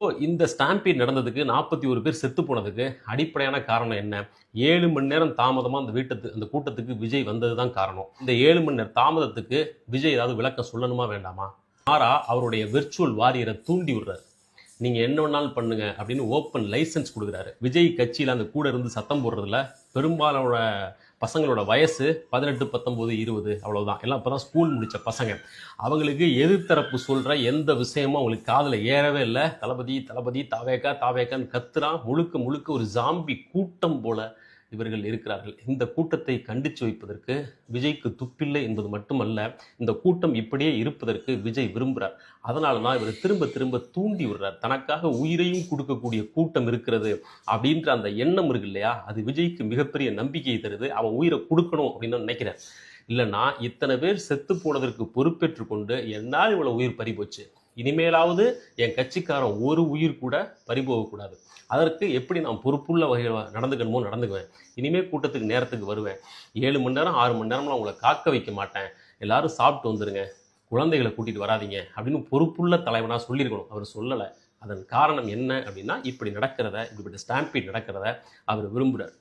இப்போ இந்த ஸ்டாம்பீட் நடந்ததுக்கு நாற்பத்தி ஒரு பேர் செத்து போனதுக்கு அடிப்படையான காரணம் என்ன? ஏழு மணி நேரம் தாமதமாக அந்த வீட்டத்து அந்த கூட்டத்துக்கு விஜய் வந்தது தான் காரணம். இந்த ஏழு மணி நேரம் தாமதத்துக்கு விஜய் ஏதாவது விளக்கம் சொல்லணுமா வேண்டாமா? மாறா அவருடைய விர்ச்சுவல் வாரியரை தூண்டி விடுறாரு. நீங்கள் என்ன வேணாலும் பண்ணுங்க அப்படின்னு ஓப்பன் லைசன்ஸ் கொடுக்குறாரு. விஜய் கட்சியில் அந்த கூட இருந்து சத்தம் போடுறதுல பெரும்பாலான பசங்களோட வயசு பதினெட்டு பத்தொம்போது இருபது அவ்வளோதான் எல்லாம் இப்போ தான் ஸ்கூல் முடித்த பசங்க. அவங்களுக்கு எதிர்த்தரப்பு சொல்கிற எந்த விஷயமும் அவங்களுக்கு காதில் ஏறவே இல்லை. தளபதி தளபதி தாவேக்கா தாவேக்கான்னு கத்துறான். முழுக்க முழுக்க ஒரு ஜாம்பி கூட்டம் போல இவர்கள் இருக்கிறார்கள். இந்த கூட்டத்தை கண்டித்து வைப்பதற்கு விஜய்க்கு துப்பில்லை என்பது மட்டுமல்ல இந்த கூட்டம் இப்படியே இருப்பதற்கு விஜய் விரும்புகிறார் அதனால தான் இவர் திரும்ப திரும்ப தூண்டி விடுறார். தனக்காக உயிரையும் கொடுக்கக்கூடிய கூட்டம் இருக்கிறது அப்படின்ற அந்த எண்ணம் இருக்கு இல்லையா? அது விஜய்க்கு மிகப்பெரிய நம்பிக்கையை தருது. அவன் உயிரை கொடுக்கணும் அப்படின்னு நினைக்கிறார். இல்லைன்னா இத்தனை பேர் செத்து போனதற்கு பொறுப்பேற்று கொண்டு என்னால் இவ்வளோ உயிர் பறிபோச்சு. இனிமேலாவது என் கட்சிக்காரன் ஒரு உயிர் கூட பறிபோகக்கூடாது. அதற்கு எப்படி நான் பொறுப்புள்ள வகையில் நடந்துக்கணுமோ நடந்துக்குவேன். இனிமேல் கூட்டத்துக்கு நேரத்துக்கு வருவேன். ஏழு மணி நேரம் ஆறு மணி நேரம்லாம் உங்களை காக்க வைக்க மாட்டேன். எல்லாரும் சாப்பிட்டு வந்துருங்க. குழந்தைகளை கூட்டிட்டு வராதீங்க அப்படின்னு பொறுப்புள்ள தலைவனாக சொல்லியிருக்கணும். அவர் சொல்லலை. அதன் காரணம் என்ன அப்படின்னா இப்படி நடக்கிறத இப்படிப்பட்ட ஸ்டாம்பீட் நடக்கிறத அவர் விரும்புகிறார்